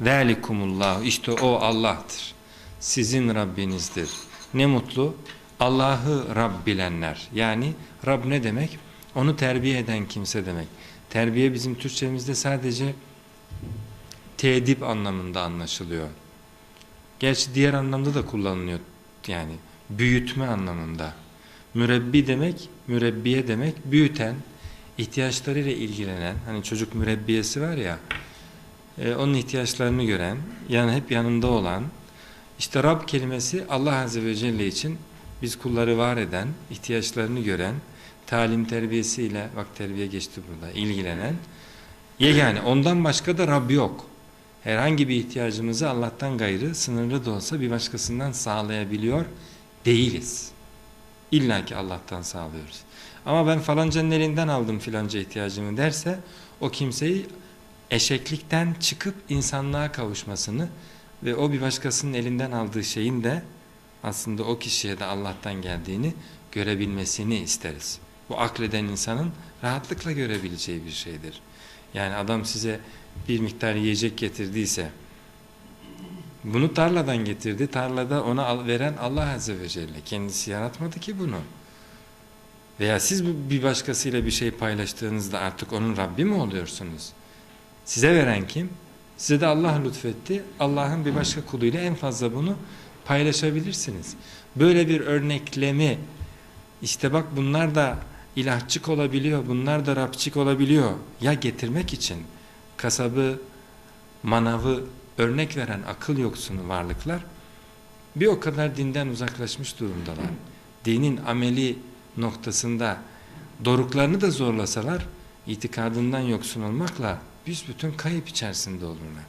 Zalikumullah işte o Allah'tır. Sizin Rabbinizdir. Ne mutlu Allah'ı Rab bilenler. Yani Rab ne demek? Onu terbiye eden kimse demek. Terbiye bizim Türkçemizde sadece tedip anlamında anlaşılıyor. Gerçi diğer anlamda da kullanılıyor. Yani büyütme anlamında. Mürebbi demek, mürebbiye demek büyüten, ihtiyaçlarıyla ilgilenen, hani çocuk mürebbiyesi var ya, e, onun ihtiyaçlarını gören, yani hep yanında olan, işte Rab kelimesi Allah Azze ve Celle için biz kulları var eden, ihtiyaçlarını gören, talim terbiyesiyle, bak terbiye geçti burada, ilgilenen, yegane ondan başka da Rab yok. Herhangi bir ihtiyacımızı Allah'tan gayrı sınırlı da olsa bir başkasından sağlayabiliyor değiliz. İlla ki Allah'tan sağlıyoruz. Ama ben falancanın elinden aldım filanca ihtiyacımı derse o kimseyi eşeklikten çıkıp insanlığa kavuşmasını ve o bir başkasının elinden aldığı şeyin de aslında o kişiye de Allah'tan geldiğini görebilmesini isteriz. Bu akleden insanın rahatlıkla görebileceği bir şeydir. Yani adam size bir miktar yiyecek getirdiyse bunu tarladan getirdi. Tarlada ona veren Allah Azze ve Celle. Kendisi yaratmadı ki bunu. Veya siz bir başkasıyla bir şey paylaştığınızda artık onun Rabbi mi oluyorsunuz? Size veren kim? Size de Allah lütfetti. Allah'ın bir başka kuluyla en fazla bunu paylaşabilirsiniz. Böyle bir örneklemi işte bak bunlar da ilahçık olabiliyor, bunlar da Rabçık olabiliyor. Ya getirmek için kasabı, manavı örnek veren akıl yoksunu varlıklar bir o kadar dinden uzaklaşmış durumdalar. Dinin ameli noktasında doruklarını da zorlasalar itikadından yoksun olmakla büsbütün kayıp içerisinde olurlar.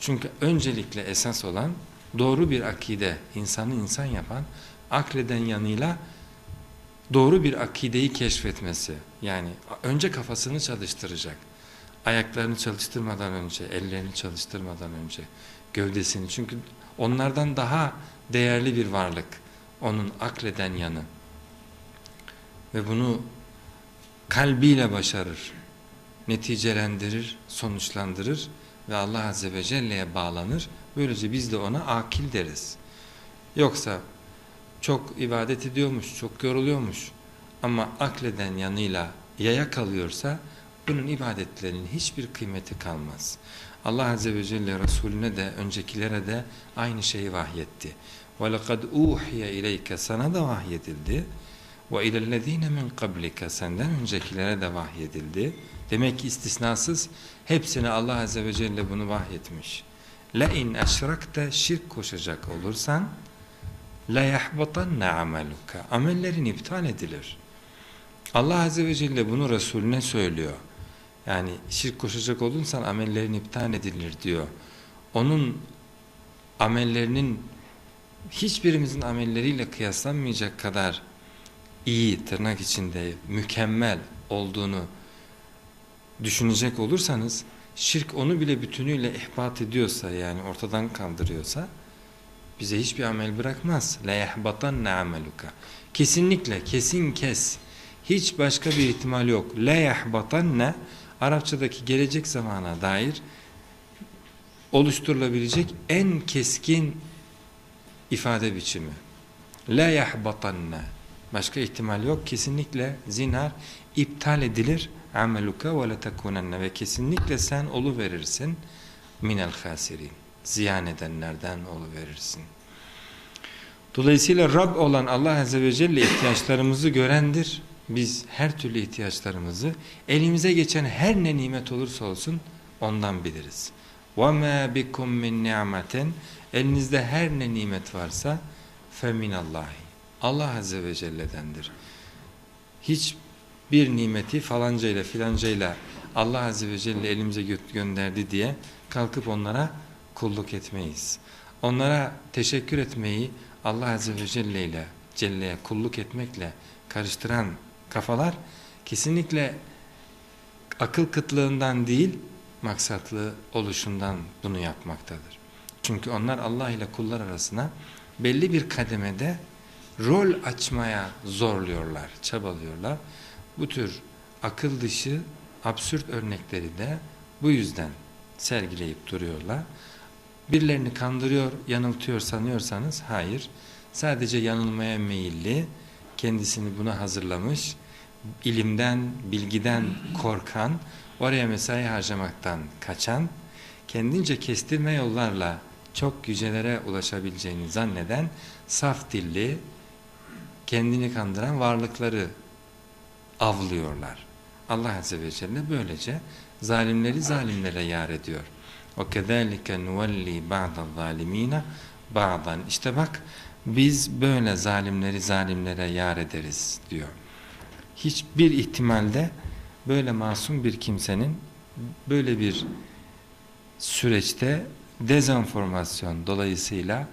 Çünkü öncelikle esas olan doğru bir akide, insanı insan yapan, akleden yanıyla doğru bir akideyi keşfetmesi. Yani önce kafasını çalıştıracak. Ayaklarını çalıştırmadan önce, ellerini çalıştırmadan önce, gövdesini. Çünkü onlardan daha değerli bir varlık. Onun akleden yanı. Ve bunu kalbiyle başarır Neticelendirir, sonuçlandırır ve Allah Azze ve Celle'ye bağlanır. Böylece biz de ona akil deriz. Yoksa çok ibadet ediyormuş, çok yoruluyormuş ama akleden yanıyla yaya kalıyorsa bunun ibadetlerinin hiçbir kıymeti kalmaz. Allah Azze ve Celle Resulüne de öncekilere de aynı şeyi vahyetti. وَلَقَدْ اُوحِيَ اِلَيْكَ Sana da vahyedildi. Ve ilellezine min kablike senden öncekilere de vahyedildi. Demek ki istisnasız hepsine Allah Azze ve Celle bunu vahyetmiş. Le in eşrakte şirk koşacak olursan la yahbatanna ameluka. Amellerin iptal edilir. Allah Azze ve Celle bunu Resulüne söylüyor. Yani şirk koşacak olursan amellerin iptal edilir diyor. Onun amellerinin hiçbirimizin amelleriyle kıyaslanmayacak kadar iyi tırnak içinde mükemmel olduğunu düşünecek olursanız şirk onu bile bütünüyle ihbat ediyorsa yani ortadan kaldırıyorsa bize hiçbir amel bırakmaz. La yahbatanna ameluka. Kesinlikle kesin kes. Hiç başka bir ihtimal yok. La yahbatanna Arapçadaki gelecek zamana dair oluşturulabilecek en keskin ifade biçimi. La yahbatanna. Başka ihtimal yok. Kesinlikle zinhar iptal edilir. Ameluka ve la tekunenne ve kesinlikle sen olu verirsin minel hasirin. Ziyan edenlerden olu verirsin. Dolayısıyla Rab olan Allah Azze ve Celle ihtiyaçlarımızı görendir. Biz her türlü ihtiyaçlarımızı elimize geçen her ne nimet olursa olsun ondan biliriz. وَمَا بِكُمْ مِنْ نِعْمَةٍ Elinizde her ne nimet varsa فَمِنَ اللّٰهِ Allah Azze ve Celle'dendir. Hiç bir nimeti falancayla filancayla Allah Azze ve Celle elimize gö gönderdi diye kalkıp onlara kulluk etmeyiz. Onlara teşekkür etmeyi Allah Azze ve Celle ile Celle'ye kulluk etmekle karıştıran kafalar kesinlikle akıl kıtlığından değil maksatlı oluşundan bunu yapmaktadır. Çünkü onlar Allah ile kullar arasına belli bir kademede rol açmaya zorluyorlar, çabalıyorlar. Bu tür akıl dışı absürt örnekleri de bu yüzden sergileyip duruyorlar. Birilerini kandırıyor, yanıltıyor sanıyorsanız hayır. Sadece yanılmaya meyilli, kendisini buna hazırlamış, ilimden, bilgiden korkan, oraya mesai harcamaktan kaçan, kendince kestirme yollarla çok yücelere ulaşabileceğini zanneden saf dilli, kendini kandıran varlıkları avlıyorlar. Allah Azze ve Celle böylece zalimleri zalimlere yar ediyor. وَكَذَٰلِكَ نُوَلِّي بَعْضَ الظَّالِم۪ينَ بَعْضًا İşte bak biz böyle zalimleri zalimlere yar ederiz diyor. Hiçbir ihtimalde böyle masum bir kimsenin böyle bir süreçte dezenformasyon dolayısıyla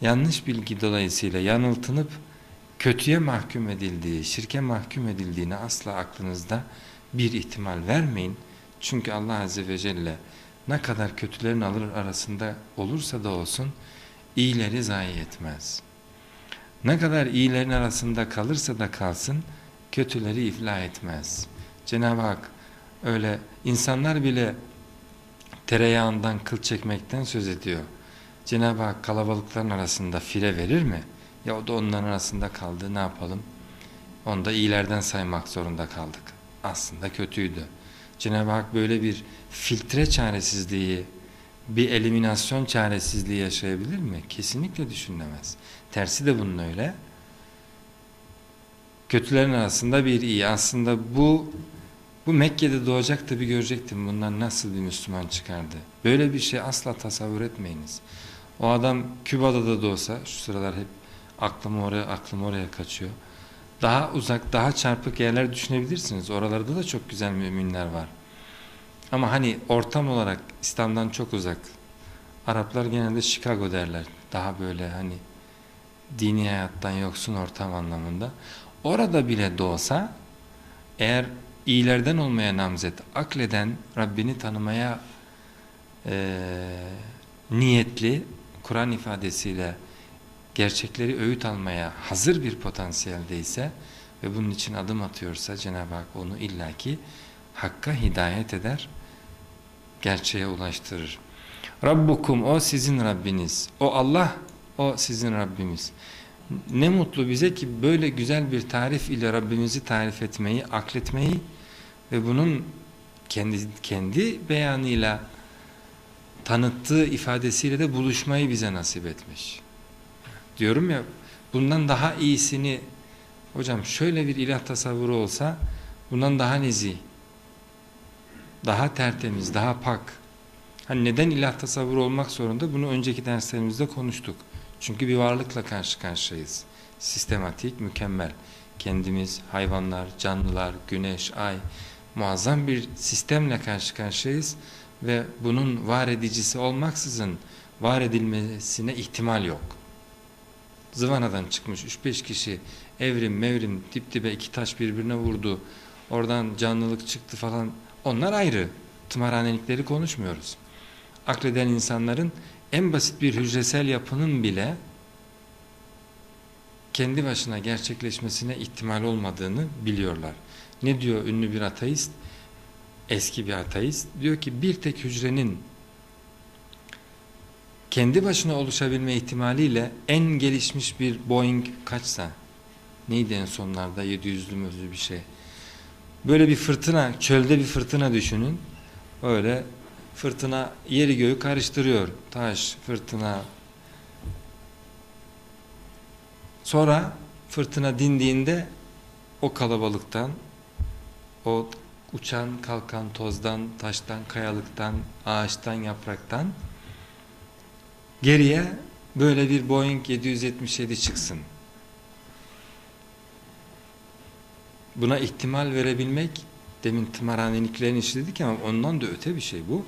yanlış bilgi dolayısıyla yanıltınıp kötüye mahkum edildiği, şirke mahkum edildiğini asla aklınızda bir ihtimal vermeyin. Çünkü Allah Azze ve Celle ne kadar kötülerin alır arasında olursa da olsun iyileri zayi etmez. Ne kadar iyilerin arasında kalırsa da kalsın kötüleri iflah etmez. Cenab-ı Hak öyle insanlar bile tereyağından kıl çekmekten söz ediyor. Cenab-ı Hak kalabalıkların arasında fire verir mi? Ya o da onların arasında kaldı ne yapalım? Onu da iyilerden saymak zorunda kaldık. Aslında kötüydü. Cenab-ı Hak böyle bir filtre çaresizliği, bir eliminasyon çaresizliği yaşayabilir mi? Kesinlikle düşünülemez. Tersi de bunun öyle. Kötülerin arasında bir iyi. Aslında bu bu Mekke'de doğacak tabi görecektim bundan nasıl bir Müslüman çıkardı. Böyle bir şey asla tasavvur etmeyiniz. O adam Küba'da da doğsa şu sıralar hep aklım oraya aklım oraya kaçıyor. Daha uzak, daha çarpık yerler düşünebilirsiniz. Oralarda da çok güzel müminler var. Ama hani ortam olarak İslam'dan çok uzak. Araplar genelde Chicago derler. Daha böyle hani dini hayattan yoksun ortam anlamında. Orada bile doğsa eğer iyilerden olmaya namzet, akleden, Rabbini tanımaya e, niyetli, Kur'an ifadesiyle gerçekleri öğüt almaya hazır bir potansiyeldeyse ve bunun için adım atıyorsa Cenab-ı Hak onu illaki Hakka hidayet eder, gerçeğe ulaştırır. Rabbukum o sizin Rabbiniz, o Allah o sizin Rabbimiz. Ne mutlu bize ki böyle güzel bir tarif ile Rabbimizi tarif etmeyi, akletmeyi ve bunun kendi, kendi beyanıyla tanıttığı ifadesiyle de buluşmayı bize nasip etmiş. Diyorum ya bundan daha iyisini hocam şöyle bir ilah tasavvuru olsa bundan daha nezih, daha tertemiz, daha pak. Hani neden ilah tasavvuru olmak zorunda? Bunu önceki derslerimizde konuştuk. Çünkü bir varlıkla karşı karşıyayız. Sistematik, mükemmel. Kendimiz, hayvanlar, canlılar, güneş, ay muazzam bir sistemle karşı karşıyayız ve bunun var edicisi olmaksızın var edilmesine ihtimal yok. Zıvanadan çıkmış 3-5 kişi evrim mevrim dip dibe iki taş birbirine vurdu. Oradan canlılık çıktı falan. Onlar ayrı. Tımarhanelikleri konuşmuyoruz. Akleden insanların en basit bir hücresel yapının bile kendi başına gerçekleşmesine ihtimal olmadığını biliyorlar. Ne diyor ünlü bir ateist? Eski bir ateist. Diyor ki bir tek hücrenin kendi başına oluşabilme ihtimaliyle en gelişmiş bir Boeing kaçsa neydi en sonlarda 700'lü mözlü bir şey. Böyle bir fırtına, çölde bir fırtına düşünün. Öyle fırtına yeri göğü karıştırıyor. Taş, fırtına. Sonra fırtına dindiğinde o kalabalıktan, o uçan kalkan tozdan, taştan, kayalıktan, ağaçtan, yapraktan geriye böyle bir Boeing 777 çıksın. Buna ihtimal verebilmek, demin tımarhaneliklerin işi dedik ama ondan da öte bir şey bu.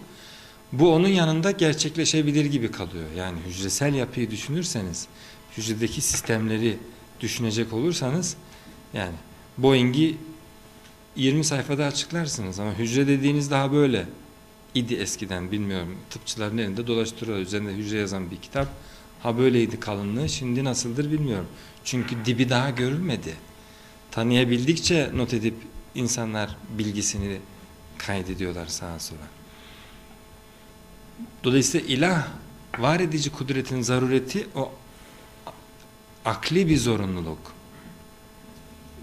Bu onun yanında gerçekleşebilir gibi kalıyor. Yani hücresel yapıyı düşünürseniz, hücredeki sistemleri düşünecek olursanız, yani Boeing'i 20 sayfada açıklarsınız ama hücre dediğiniz daha böyle idi eskiden bilmiyorum. Tıpçıların elinde dolaştırıyor. Üzerinde hücre yazan bir kitap. Ha böyleydi kalınlığı şimdi nasıldır bilmiyorum. Çünkü dibi daha görülmedi. Tanıyabildikçe not edip insanlar bilgisini kaydediyorlar sağa sola. Dolayısıyla ilah var edici kudretin zarureti o akli bir zorunluluk.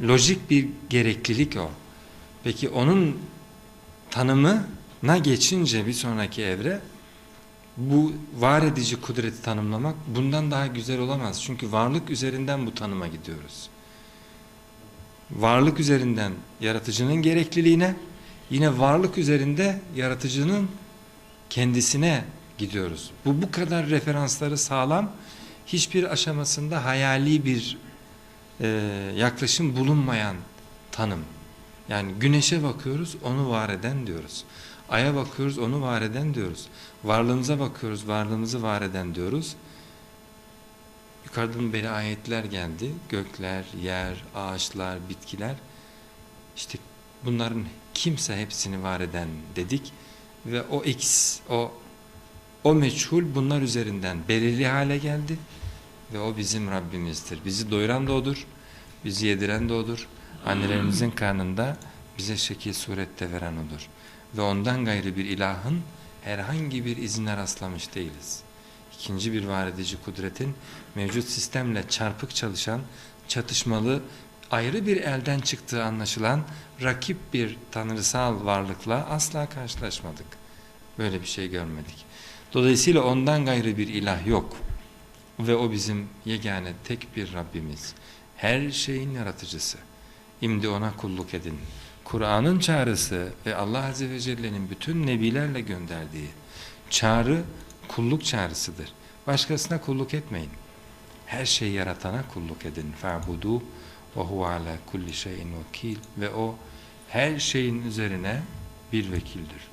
Lojik bir gereklilik o. Peki onun tanımına geçince bir sonraki evre bu var edici kudreti tanımlamak bundan daha güzel olamaz. Çünkü varlık üzerinden bu tanıma gidiyoruz. Varlık üzerinden yaratıcının gerekliliğine, yine varlık üzerinde yaratıcının kendisine gidiyoruz. Bu bu kadar referansları sağlam, hiçbir aşamasında hayali bir e, yaklaşım bulunmayan tanım. Yani güneşe bakıyoruz, onu var eden diyoruz. Aya bakıyoruz, onu var eden diyoruz. Varlığımıza bakıyoruz, varlığımızı var eden diyoruz. Yukarıdan beri ayetler geldi. Gökler, yer, ağaçlar, bitkiler. İşte bunların kimse hepsini var eden dedik. Ve o eks, o o meçhul bunlar üzerinden belirli hale geldi. Ve o bizim Rabbimizdir. Bizi doyuran da O'dur. Bizi yediren de O'dur. Annelerimizin karnında bize şekil surette veren O'dur. Ve ondan gayrı bir ilahın herhangi bir izine rastlamış değiliz. İkinci bir var edici kudretin mevcut sistemle çarpık çalışan, çatışmalı, ayrı bir elden çıktığı anlaşılan rakip bir tanrısal varlıkla asla karşılaşmadık. Böyle bir şey görmedik. Dolayısıyla ondan gayrı bir ilah yok. Ve o bizim yegane tek bir Rabbimiz. Her şeyin yaratıcısı. İmdi ona kulluk edin. Kur'an'ın çağrısı ve Allah Azze ve Celle'nin bütün nebilerle gönderdiği çağrı kulluk çağrısıdır. Başkasına kulluk etmeyin. Her şeyi yaratana kulluk edin. Fa'budu ve huve ala kulli şeyin vekil ve o her şeyin üzerine bir vekildir.